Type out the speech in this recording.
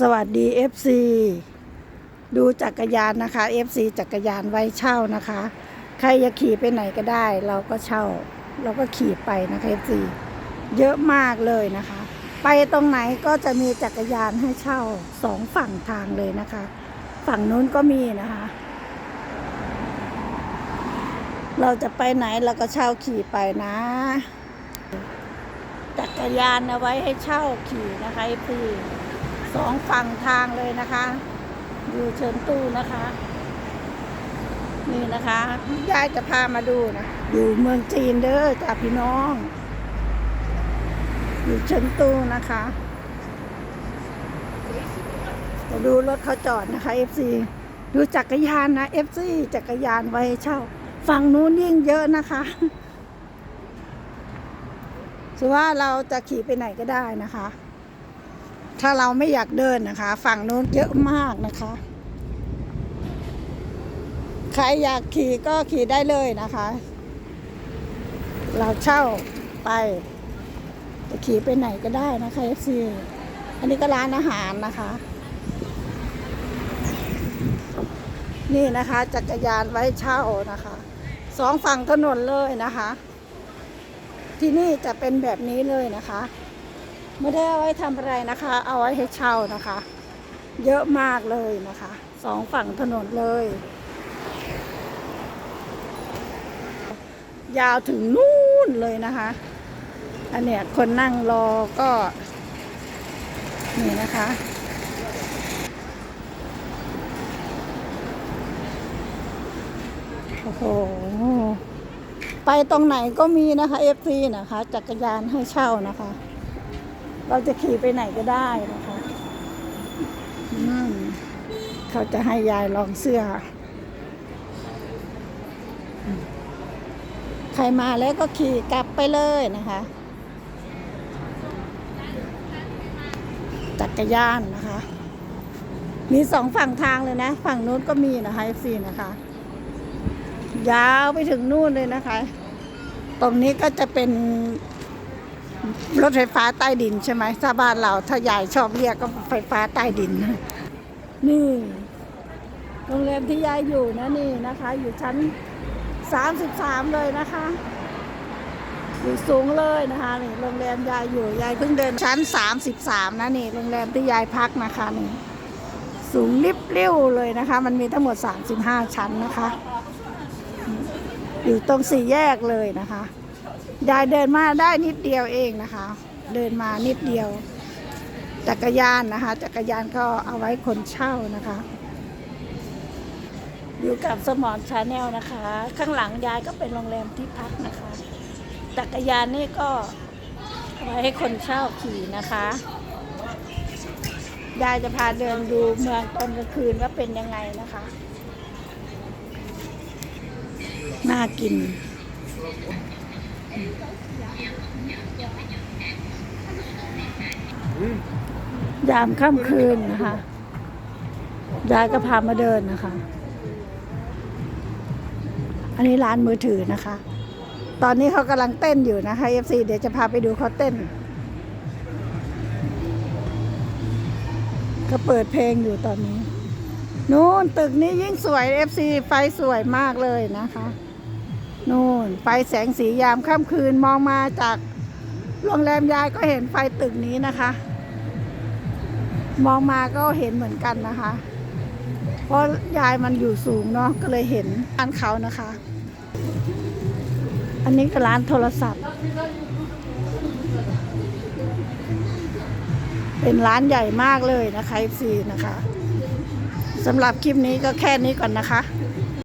สวัสดี FC ดูจักรยานนะคะ FC จักรยานไว้เช่านะคะ ใครอยากขี่ไปไหนก็ได้ เราก็เช่า เราก็ขี่ไปนะคะ FC เยอะมากเลยนะคะ ไปตรงไหนก็จะมีจักรยานให้เช่าสองฝั่งทางเลยนะคะ ฝั่งนู้นก็มีนะคะ เราจะไปไหนเราก็เช่าขี่ไปนะ จักรยานเอาไว้ให้เช่าขี่นะคะพี่ สองฝั่งทางเลยนะคะอยู่เชิญตู้นะคะ นี่นะคะยายจะพามาดูนะอยู่เมืองจีนเด้อจ้าพี่น้อง อยู่เชิญตู้นะคะมาดูรถเขาจอดนะคะ FC ดูจักรยานนะ FC จักรยานไว้เช่าฝั่งนู้นยิ่งเยอะนะคะถือว่าเราจะขี่ไปไหนก็ได้นะคะ ถ้าเราไม่อยากเดินนะคะ ฝั่งนู้นเยอะมากนะคะ ใครอยากขี่ก็ขี่ได้เลยนะคะ เราเช่าไปจะขี่ไปไหนก็ได้นะคะเอฟซีอันนี้ก็ร้านอาหารนะคะ นี่นะคะ จักรยานไว้เช่านะคะสองฝั่งถนนเลยนะคะ ที่นี่จะเป็นแบบนี้เลยนะคะ ไม่ได้เอาไว้ทำอะไรนะคะ เอาไว้ให้เช่านะคะ เยอะมากเลยนะคะสองฝั่งถนนเลย ยาวถึงนู่นเลยนะคะ อันเนี้ยคนนั่งรอก็ นี่นะคะโอ้โหไปตรงไหนก็มีนะคะ FC นะคะ จักรยานให้เช่านะคะ เราจะขี่ไปไหนก็ได้นะคะอืมเขาจะให้ยายลองเสื้ออืมใครมาแล้วก็ขี่กลับไปเลยนะคะ จักรยานนะคะ มีสองฝั่งทางเลยนะ ฝั่งนู้นก็มีนะคะ FC นะคะ ยาวไปถึงนู่นเลยนะคะ ตรงนี้ก็จะเป็น รถไฟฟ้าใต้ดินใช่ไหมถ้าบ้านเราถ้ายายชอบเรียกก็ไฟฟ้าใต้ดิน นี่โรงแรมที่ยายอยู่นะนี่นะคะ อยู่ชั้นสามสิบสามเลยนะคะ อยู่สูงเลยนะคะนี่โรงแรมยายอยู่ยายเพิ่งเดินชั้นสามสิบสามนะนี่โรงแรมที่ยายพักนะคะนี่สูงลิบเลี้ยวเลยนะคะ มันมีทั้งหมดสามสิบห้าชั้นนะคะ อยู่ตรงสี่แยกเลยนะคะ ยายเดินมาได้นิดเดียวเองนะคะ เดินมานิดเดียว จักรยานนะคะ จักรยานก็เอาไว้คนเช่านะคะอยู่กับสมอนชาแนลนะคะ ข้างหลังยายก็เป็นโรงแรมที่พักนะคะ จักรยานนี่ก็เอาไว้ให้คนเช่าขี่นะคะยายจะพาเดินดูเมืองตอนกลางคืนว่าเป็นยังไงนะคะ น่ากิน ยามค่ำคืนนะคะยายก็พามาเดินนะคะ อันนี้ร้านมือถือนะคะ ตอนนี้เขากำลังเต้นอยู่นะคะ FC เดี๋ยวจะพาไปดูเขาเต้น ก็เปิดเพลงอยู่ตอนนี้ นู่นตึกนี้ยิ่งสวย FC ไฟสวยมากเลยนะคะ นู่นไฟแสงสียามค่ำคืนมองมาจากโรงแรมยายก็เห็นไฟตึกนี้นะคะ มองมาก็เห็นเหมือนกันนะคะ เพราะยายมันอยู่สูงเนาะก็เลยเห็นร้านเขานะคะ อันนี้ก็ร้านโทรศัพท์ เป็นร้านใหญ่มากเลยนะคะ FC นะคะสำหรับคลิปนี้ก็แค่นี้ก่อนนะคะ